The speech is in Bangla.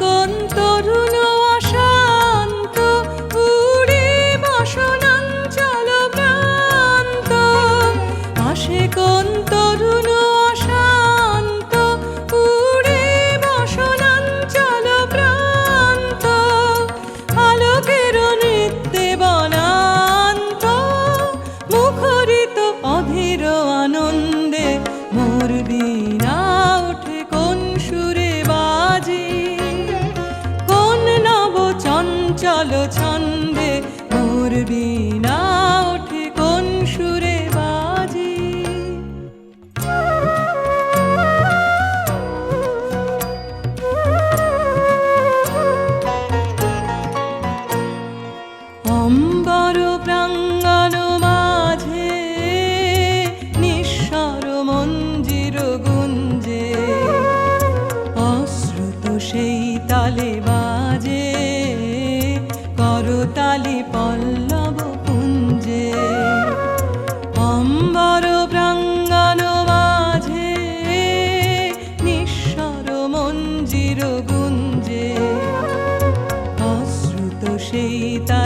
কোন তরুণ চঞ্চল ছন্দে মোর বিনা ওঠে কোন সুরে বাজে। অম্বর প্রাঙ্গণ মাঝে নিঃস্বর মঞ্জির গুঞ্জে অশ্রুত সেই তালে বাজে করতালি পল্লব পুঞ্জে অম্বর প্রাঙ্গণ মাঝে নিঃস্বর মঞ্জির গুঞ্জে অশ্রুত সেই তালে